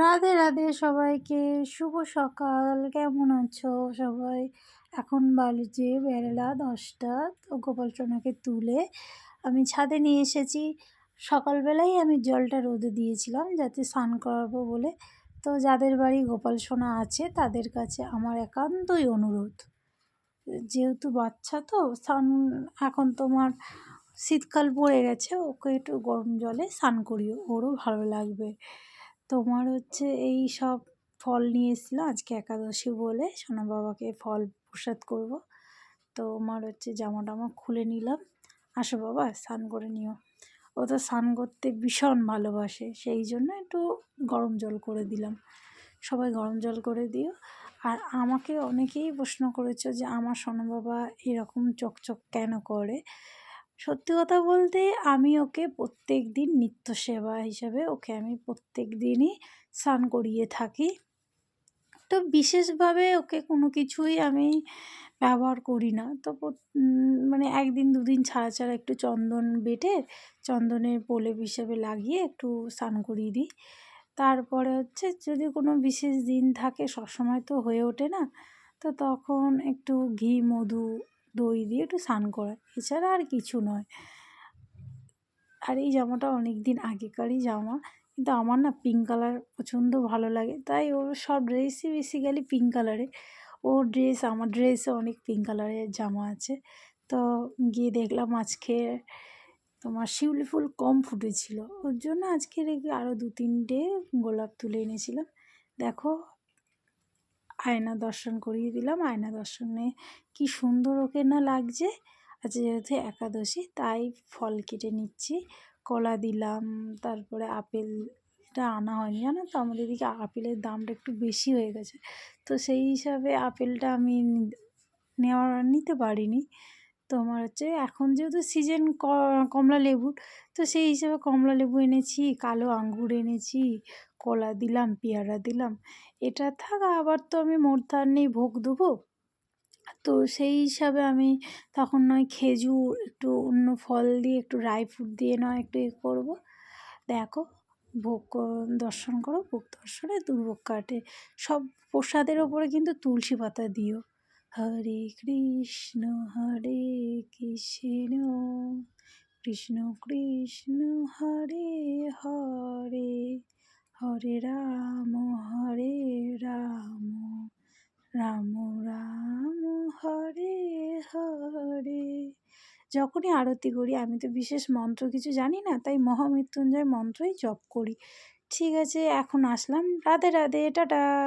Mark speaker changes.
Speaker 1: রাধে রাধে সবাইকে শুভ সকাল কেমন আছো সবাই এখন যে বেলা দশটা তো গোপাল তুলে আমি ছাদে নিয়ে এসেছি সকালবেলাই আমি জলটা রোদে দিয়েছিলাম যাতে স্নান করাবো বলে তো যাদের বাড়ি গোপাল সোনা আছে তাদের কাছে আমার একান্তই অনুরোধ যেহেতু বাচ্চা তো স্নান এখন তোমার শীতকাল পড়ে গেছে ওকে একটু গরম জলে স্নান করিও ওরও ভালো লাগবে তোমার হচ্ছে এই সব ফল নিয়ে এসেছিলো আজকে একাদশী বলে সোনা বাবাকে ফল প্রসাদ করব তো আমার হচ্ছে জামা টামা খুলে নিলাম আসো বাবা স্নান করে নিও ও তো স্নান করতে ভীষণ ভালোবাসে সেই জন্য একটু গরম জল করে দিলাম সবাই গরম জল করে দিও আর আমাকে অনেকেই প্রশ্ন করেছো যে আমার সোনা বাবা এরকম চকচক কেন করে সত্যি কথা বলতে আমি ওকে প্রত্যেক দিন নিত্য সেবা হিসাবে ওকে আমি প্রত্যেক দিনই স্নান করিয়ে থাকি তো বিশেষভাবে ওকে কোনো কিছুই আমি ব্যবহার করি না তো মানে একদিন দুদিন ছাড়া ছাড়া একটু চন্দন বেটে চন্দনের পোলেপ হিসেবে লাগিয়ে একটু স্নান করিয়ে দিই তারপরে হচ্ছে যদি কোনো বিশেষ দিন থাকে সবসময় তো হয়ে ওঠে না তো তখন একটু ঘি মধু দই দিয়ে একটু স্নান করা এছাড়া আর কিছু নয় আর এই জামাটা অনেক দিন আগেকারই জামা কিন্তু আমার না পিঙ্ক কালার প্রচণ্ড ভালো লাগে তাই ওর সব ড্রেসই বেসিক্যালি পিঙ্ক কালারে ও ড্রেস আমার ড্রেসে অনেক পিঙ্ক কালারের জামা আছে তো গিয়ে দেখলাম আজকে তোমার শিউলি ফুল কম ফুটেছিল ওর জন্য আজকে রেখে আরও দু তিনটে গোলাপ তুলে এনেছিলাম দেখো আয়না দর্শন করিয়ে দিলাম আয়না দর্শনে কি সুন্দর ওকে না লাগছে আজ যেহেতু একাদশী তাই ফল কেটে নিচ্ছি কলা দিলাম তারপরে আপেলটা আনা হয়নি জানো তো আমাদের এদিকে আপেলের দামটা একটু বেশি হয়ে গেছে তো সেই হিসাবে আপেলটা আমি নেওয়া নিতে পারিনি তোমার হচ্ছে এখন যেহেতু সিজন কমলা লেবুর তো সেই হিসেবে কমলা লেবু এনেছি কালো আঙ্গুর এনেছি কলা দিলাম পেয়ারা দিলাম এটা থাক আবার তো আমি মোরতার নেই ভোগ দেবো তো সেই হিসাবে আমি তখন নয় খেজুর একটু অন্য ফল দিয়ে একটু ড্রাই ফ্রুট দিয়ে নয় একটু এ করবো দেখো ভোগ দর্শন করো ভোগ দর্শনে দুর্ভোগ কাটে সব প্রসাদের ওপরে কিন্তু তুলসী পাতা দিও হরে কৃষ্ণ হরে কৃষ্ণ কৃষ্ণ কৃষ্ণ হরে হরে হরে রাম হরে রাম রাম রাম হরে হরে যখনই আরতি করি আমি তো বিশেষ মন্ত্র কিছু জানি না তাই মহামৃত্যুঞ্জয় মন্ত্রই জপ করি ঠিক আছে এখন আসলাম রাধে রাধে টাটা